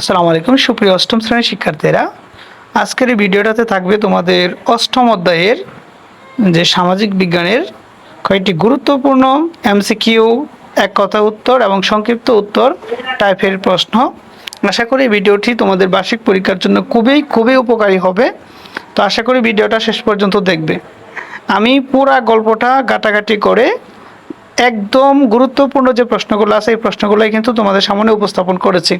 আসসালামু আলাইকুম, সুপ্রিয় অষ্টম শ্রেণির শিক্ষার্থীরা। আজকের এই ভিডিওটাতে থাকবে তোমাদের অষ্টম অধ্যায়ের যে সামাজিক বিজ্ঞানের কয়েকটি গুরুত্বপূর্ণ এমসিকিউ, এক কথা উত্তর এবং সংক্ষিপ্ত উত্তর টাইপের প্রশ্ন। আশা করি ভিডিওটি তোমাদের বার্ষিক পরীক্ষার জন্য খুবই খুবই উপকারী হবে। তো আশা করি ভিডিওটা শেষ পর্যন্ত দেখবে। আমি পুরা গল্পটা গাটাগাটি করে একদম গুরুত্বপূর্ণ যে প্রশ্নগুলো আছে, এই প্রশ্নগুলোই কিন্তু তোমাদের সামনে উপস্থাপন করেছি।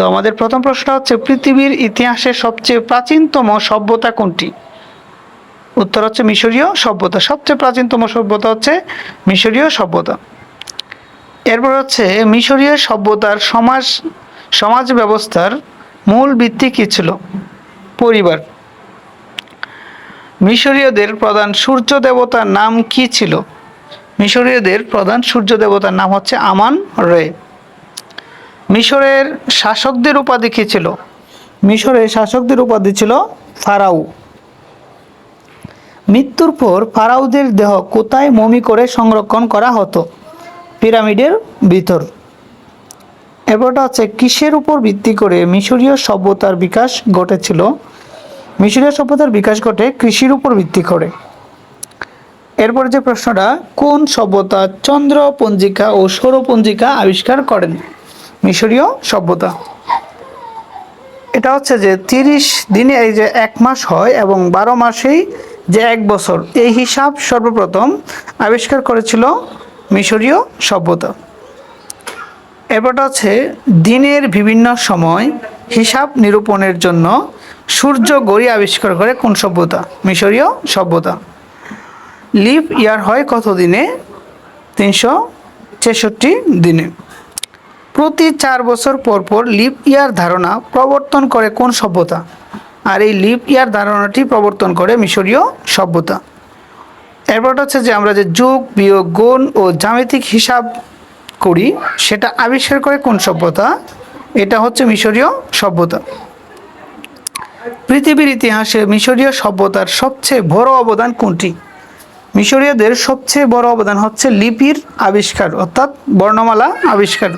তো আমাদের প্রথম প্রশ্ন হচ্ছে, পৃথিবীর ইতিহাসে সবচেয়ে প্রাচীনতম সভ্যতা কোনটি? উত্তর হচ্ছে মিশরীয় সভ্যতা। সবচেয়ে প্রাচীনতম সভ্যতা হচ্ছে মিশরীয় সভ্যতা। এরপর হচ্ছে, মিশরীয় সভ্যতার সমাজ সমাজ ব্যবস্থার মূল ভিত্তি কী ছিল? পরিবার। মিশরীয়দের প্রধান সূর্য দেবতার নাম কি ছিল? মিশরীয়দের প্রধান সূর্য দেবতার নাম হচ্ছে আমান রে। মিশরের শাসকদের উপাধি কী ছিল? মিশরের শাসকদের উপাধি ছিল ফারাউ মৃত্যুর পর ফারাউদের দেহ কোথায় মমি করে সংরক্ষণ করা হতো? পিরামিডের ভিতর। এরপরটা হচ্ছে কিসের উপর ভিত্তি করে মিশরীয় সভ্যতার বিকাশ ঘটেছিল? মিশরীয় সভ্যতার বিকাশ ঘটে কৃষির উপর ভিত্তি করে। এরপর যে প্রশ্নটা, কোন সভ্যতা চন্দ্র পঞ্জিকা ও সৌরপঞ্জিকা আবিষ্কার করেন? মিশরীয় সভ্যতা। এটা হচ্ছে যে তিরিশ দিনে এই যে এক মাস হয় এবং বারো মাসেই যে এক বছর, এই হিসাব সর্বপ্রথম আবিষ্কার করেছিল মিশরীয় সভ্যতা। এরপরটা হচ্ছে দিনের বিভিন্ন সময় হিসাব নিরূপণের জন্য সূর্য গড়ি আবিষ্কার করে কোন সভ্যতা? মিশরীয় সভ্যতা। লিপ ইয়ার হয় কত দিনে? তিনশো ছেষট্টি দিনে। প্রতি চার বছর পর পর লিপ ইয়ার ধারণা প্রবর্তন করে কোন সভ্যতা? আর এই লিপ ইয়ার ধারণাটি প্রবর্তন করে মিশরীয় সভ্যতা। এরপরটা হচ্ছে যে আমরা যে যোগ, বিয়োগ, গুণ ও জ্যামিতিক হিসাব করি, সেটা আবিষ্কার করে কোন সভ্যতা? এটা হচ্ছে মিশরীয় সভ্যতা। পৃথিবীর ইতিহাসে মিশরীয় সভ্যতার সবচেয়ে বড় অবদান কোনটি? মিশরীয়দের সবচেয়ে বড় অবদান হচ্ছে লিপির আবিষ্কার, অর্থাৎ বর্ণমালা আবিষ্কার।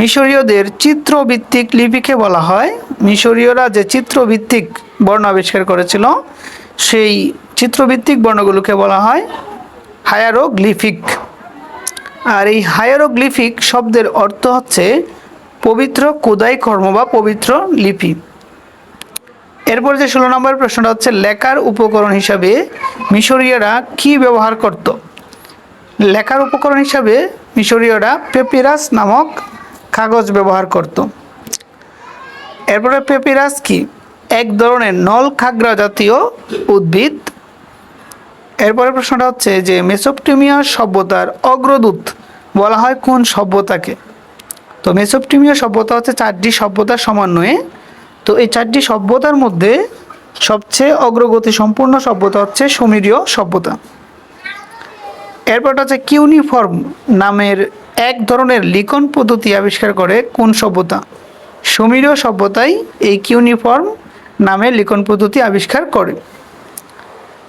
মিশরীয়দের চিত্রভিত্তিক লিপিকে বলা হয়। মিশরীয়রা যে চিত্রভিত্তিক বর্ণ আবিষ্কার করেছিল, সেই চিত্রভিত্তিক বর্ণগুলোকে বলা হয় হায়ারোগ্লিফিক। আর এই হায়ারোগ্লিফিক শব্দের অর্থ হচ্ছে পবিত্র কোদাই কর্ম বা পবিত্র লিপি। এরপর যে ষোলো নম্বর প্রশ্নটা হচ্ছে লেখার উপকরণ হিসাবে মিশরীয়রা কি ব্যবহার করত? লেখার উপকরণ হিসাবে মিশরীয়রা পেপিরাস নামক কাগজ ব্যবহার করত। এরপরে পেপিরাস কি? এক ধরনের নল খাগড়া জাতীয় উদ্ভিদ। এরপরে প্রশ্নটা হচ্ছে যে মেসোপটেমিয়া সভ্যতার অগ্রদূত বলা হয় কোন সভ্যতাকে? তো মেসোপটেমিয়া সভ্যতা হচ্ছে চারটি সভ্যতার সমন্বয়ে। তো এই চারটি সভ্যতার মধ্যে সবচেয়ে অগ্রগতি সম্পূর্ণ সভ্যতা হচ্ছে সুমেরীয় সভ্যতা। এরপরটা হচ্ছে কিউনিফর্ম নামের এক ধরনের লিখন পদ্ধতি আবিষ্কার করে কোন সভ্যতা? সুমেরীয় সভ্যতাই এই কিউনিফর্ম নামে লিখন পদ্ধতি আবিষ্কার করে।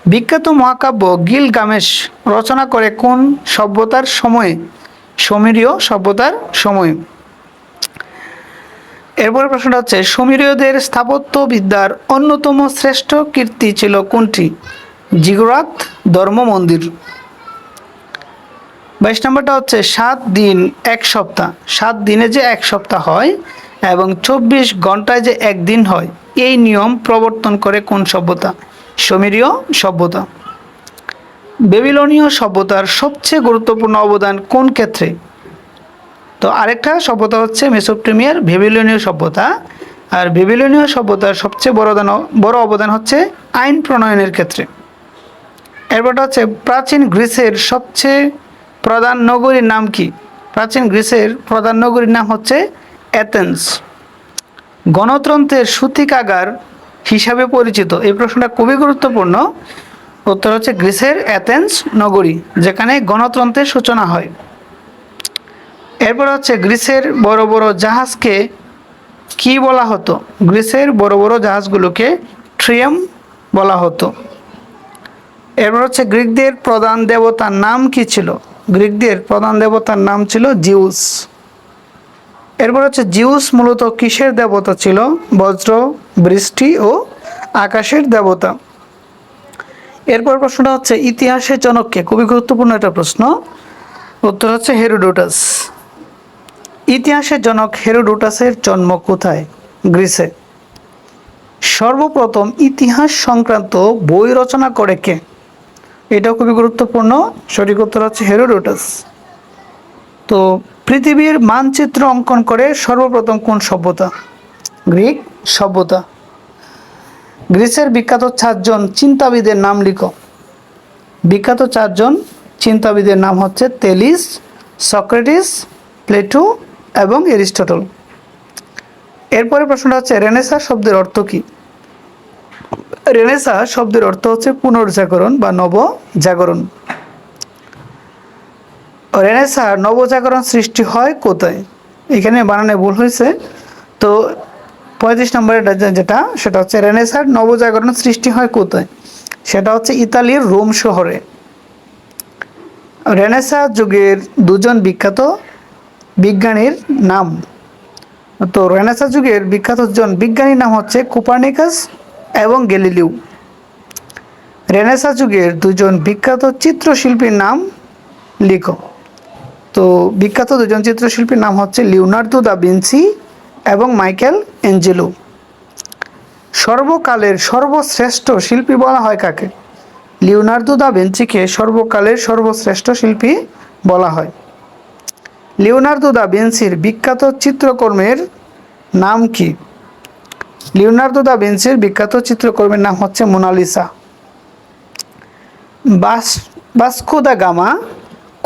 বিখ্যাত মহাকাব্য গিল গামেশ রচনা করে কোন সভ্যতার সময়ে? সমীরীয় সভ্যতার সময়ে। এরপরে প্রশ্নটা হচ্ছে, সমীরীয়দের স্থাপত্যবিদ্যার অন্যতম শ্রেষ্ঠ কীর্তি ছিল কোনটি? জিগরাত ধর্ম মন্দির বাইশ নম্বরটা হচ্ছে সাত দিন এক সপ্তাহ। সাত দিনে যে এক সপ্তাহ হয় এবং চব্বিশ ঘন্টায় যে একদিন হয়, এই নিয়ম প্রবর্তন করে কোন সভ্যতা? সমীরীয় সভ্যতা। বেবিলনীয় সভ্যতার সবচেয়ে গুরুত্বপূর্ণ অবদান কোন ক্ষেত্রে? তো আরেকটা সভ্যতা হচ্ছে মেসোপটেমিয়ার ভেবিলনীয় সভ্যতা। আর ভেবিলনীয় সভ্যতার সবচেয়ে বড় দান, বড় অবদান হচ্ছে আইন প্রণয়নের ক্ষেত্রে। এরপরটা হচ্ছে প্রাচীন গ্রিসের সবচেয়ে প্রধান নগরীর নাম কি? প্রাচীন গ্রিসের প্রধান নগরীর নাম হচ্ছে অ্যাথেন্স। গণতন্ত্রের সূতিকাগার হিসাবে পরিচিত। এই প্রশ্নটা খুবই গুরুত্বপূর্ণ। উত্তর হচ্ছে গ্রিসের অ্যাথেন্স নগরী, যেখানে গণতন্ত্রের সূচনা হয়। এরপর হচ্ছে গ্রিসের বড় বড় জাহাজকে কি বলা হতো? গ্রিসের বড় বড় জাহাজগুলোকে ট্রিয়াম বলা হতো। এরপর হচ্ছে গ্রিকদের প্রধান দেবতার নাম কি ছিল? গ্রিকদের প্রধান দেবতার নাম ছিল জিউস। এরপর হচ্ছে জিউস মূলত কিসের দেবতা ছিল? বজ্র, বৃষ্টি ও আকাশের দেবতা। এরপর প্রশ্নটা হচ্ছে, ইতিহাসের জনককে খুবই গুরুত্বপূর্ণ একটা প্রশ্ন। উত্তর হচ্ছে হেরোডোটাস। ইতিহাসের জনক হেরোডোটাসের জন্ম কোথায়? গ্রিসে। সর্বপ্রথম ইতিহাস সংক্রান্ত বই রচনা করে কে? এটাও খুবই গুরুত্বপূর্ণ। সঠিক উত্তর হচ্ছে হেরোডোটাস তো পৃথিবীর মানচিত্র অঙ্কন করে সর্বপ্রথম কোন সভ্যতা? গ্রিক সভ্যতা। গ্রিসের বিখ্যাত চারজন চিন্তাবিদের নাম লিখো। বিখ্যাত চারজন চিন্তাবিদের নাম হচ্ছে তেলিস, সক্রেটিস, প্লেটো এবং এরিস্টটল। এরপরে প্রশ্নটা হচ্ছে রেনেসা শব্দের অর্থ কী? রেনেসা শব্দের অর্থ হচ্ছে পুনর্জাগরণ বা নবজাগরণ। রেনেসা নবজাগরণ সৃষ্টি হয় কোথায়? এখানে বানানে ভুল হয়েছে। তো পঁয়ত্রিশ নম্বরের যেটা, সেটা হচ্ছে রেনেসার নবজাগরণ সৃষ্টি হয় কোথায়? সেটা হচ্ছে ইতালির রোম শহরে। রেনেসা যুগের দুজন বিখ্যাত বিজ্ঞানীর নাম। তো রেনেসা যুগের বিখ্যাত জন বিজ্ঞানীর নাম হচ্ছে কোপার্নিকাস এবং গ্যালিলিও। রেনেসা যুগের দুজন বিখ্যাত চিত্রশিল্পীর নাম লিখো। তো বিখ্যাত দুজন চিত্রশিল্পীর নাম হচ্ছে লিওনার্দো দা ভিঞ্চি এবং মাইকেল এঞ্জেলো। সর্বকালের সর্বশ্রেষ্ঠ শিল্পী বলা হয় কাকে? লিওনার্দো দা ভিঞ্চিকে সর্বকালের সর্বশ্রেষ্ঠ শিল্পী বলা হয়। লিওনার্দো দা ভিঞ্চির বিখ্যাত চিত্রকর্মের নাম কি? লিওনার্দো দা ভিঞ্চির বিখ্যাত চিত্রকর্মের নাম হচ্ছে মোনালিসা। বাস, বাস্কো দা গামা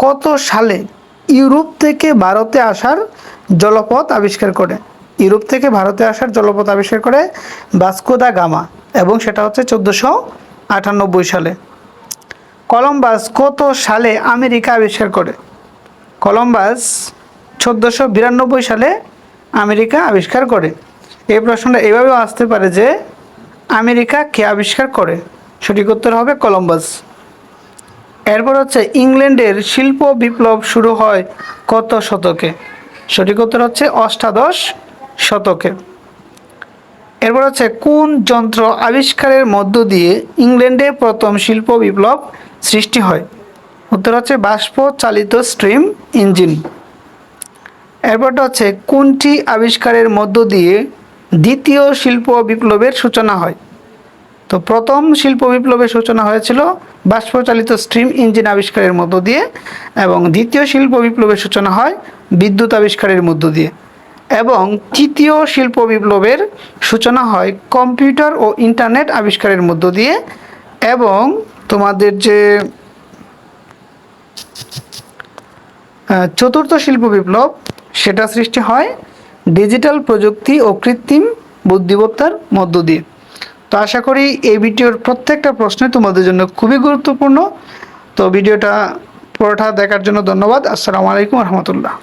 কত সালে ইউরোপ থেকে ভারতে আসার জলপথ আবিষ্কার করে? ইউরোপ থেকে ভারতে আসার জলপথ আবিষ্কার করে বাস্কো দা গামা এবং সেটা হচ্ছে চোদ্দোশো আটানব্বই সালে। কলম্বাস কত সালে আমেরিকা আবিষ্কার করে? কলম্বাস চোদ্দোশো বিরানব্বই সালে আমেরিকা আবিষ্কার করে। এই প্রশ্নটা এভাবেও আসতে পারে যে আমেরিকা কে আবিষ্কার করে? সঠিক উত্তর হবে কলম্বাস। এরপর হচ্ছে ইংল্যান্ডের শিল্প বিপ্লব শুরু হয় কত শতকে? সঠিক উত্তর হচ্ছে অষ্টাদশ শতকে। এরপর হচ্ছে কোন যন্ত্র আবিষ্কারের মধ্য দিয়ে ইংল্যান্ডে প্রথম শিল্প বিপ্লব সৃষ্টি হয়? উত্তর হচ্ছে বাষ্প চালিত স্ট্রিম ইঞ্জিন। এরপরটা হচ্ছে কোনটি আবিষ্কারের মধ্য দিয়ে দ্বিতীয় শিল্প বিপ্লবের সূচনা হয়। তো প্রথম শিল্প বিপ্লবের সূচনা হয়েছিল বাষ্পচালিত স্ট্রিম ইঞ্জিন আবিষ্কারের মধ্য দিয়ে এবং দ্বিতীয় শিল্প বিপ্লবের সূচনা হয় বিদ্যুৎ আবিষ্কারের মধ্য দিয়ে। এবং তৃতীয় শিল্প বিপ্লবের সূচনা হয় কম্পিউটার ও ইন্টারনেট আবিষ্কারের মধ্য দিয়ে এবং তোমাদের যে চতুর্থ শিল্প বিপ্লব, সেটা সৃষ্টি হয় ডিজিটাল প্রযুক্তি ও কৃত্রিম বুদ্ধিমত্তার মধ্য দিয়ে। তো আশা করি এই ভিডিওর প্রত্যেকটা প্রশ্নই তোমাদের জন্য খুবই গুরুত্বপূর্ণ। তো ভিডিওটা পুরোটা দেখার জন্য ধন্যবাদ। আসসালামু আলাইকুম রহমতুল্লাহ।